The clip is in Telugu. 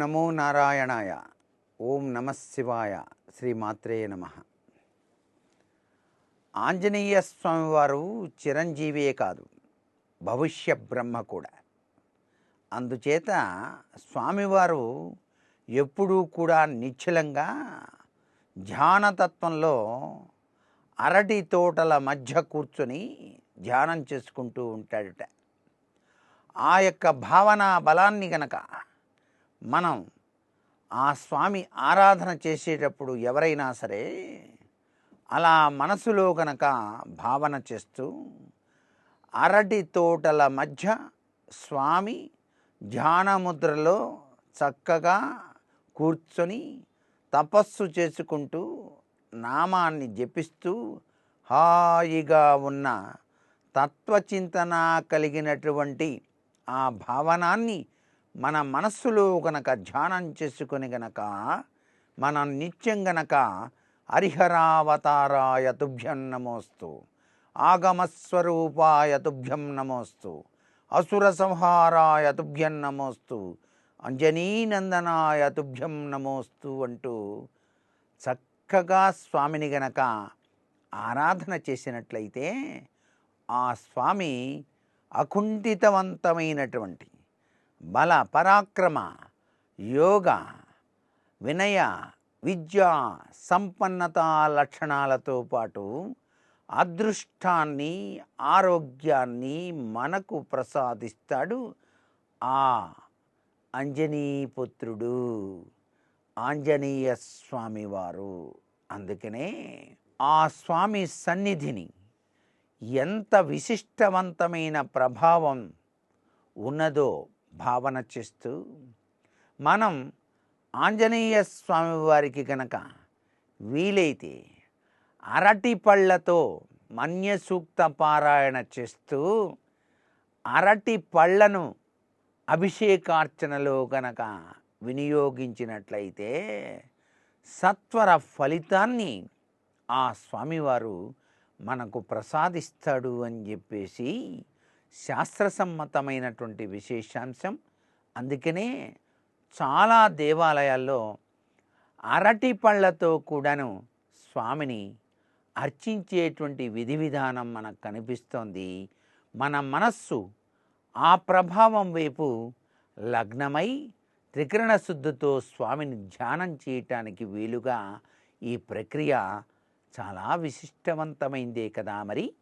నమో నారాయణాయ. ఓం నమశివాయ శివాయ. శ్రీమాత్రే నమ. ఆంజనేయ స్వామివారు చిరంజీవియే కాదు భవిష్య బ్రహ్మ కూడా. అందుచేత స్వామివారు ఎప్పుడూ కూడా నిశ్చలంగా ధ్యానతత్వంలో అరటి తోటల మధ్య కూర్చొని ధ్యానం చేసుకుంటూ ఉంటాడట. ఆ యొక్క భావన బలాన్ని గనక మనం ఆ స్వామి ఆరాధన చేసేటప్పుడు ఎవరైనా సరే అలా మనసులో గనక భావన చేస్తూ అరటి తోటల మధ్య స్వామి ధ్యానముద్రలో చక్కగా కూర్చొని తపస్సు చేసుకుంటూ నామాన్ని జపిస్తూ హాయిగా ఉన్న తత్వచింతన కలిగినటువంటి ఆ భావనాన్ని మన మనస్సులో గనక ధ్యానం చేసుకొని గనక మనం నిత్యం గనక హరిహరావతారాయ తుభ్యం నమోస్తు ఆగమస్వరూపాయ తుభ్యం నమోస్తు అసుర సంహారాయ తుభ్యం నమోస్తు అంజనీనందనాయ తుభ్యం నమోస్తు అంటూ చక్కగా స్వామిని గనక ఆరాధన చేసినట్లయితే ఆ స్వామి అకుంఠితవంతమైనటువంటి బల పరాక్రమ యోగ వినయ విద్యా సంపన్నత లక్షణాలతో పాటు అదృష్టాన్ని ఆరోగ్యాన్ని మనకు ప్రసాదిస్తాడు ఆ అంజనీపుత్రుడు ఆంజనేయ స్వామివారు అందుకనే ఆ స్వామి సన్నిధిని ఎంత విశిష్టవంతమైన ప్రభావం ఉన్నదో భావన చేస్తూ మనం ఆంజనేయ స్వామి వారికి గనక వీలైతే అరటి పళ్ళతో మన్య సూక్త పారాయణ చేస్తూ అరటి పళ్ళను అభిషేకార్చనలో గనక వినియోగించినట్లయితే సత్వర ఫలితాన్ని ఆ స్వామివారు మనకు ప్రసాదిస్తాడు అని చెప్పేసి శాస్త్రసమ్మతమైనటువంటి విశేషాంశం. అందుకనే చాలా దేవాలయాల్లో అరటి పళ్ళతో కూడాను స్వామిని అర్చించేటువంటి విధి విధానం మనకు కనిపిస్తోంది. మన మనస్సు ఆ ప్రభావం వైపు లగ్నమై త్రికరణ శుద్ధితో స్వామిని ధ్యానం చేయటానికి వీలుగా ఈ ప్రక్రియ చాలా విశిష్టవంతమైందే కదా మరి?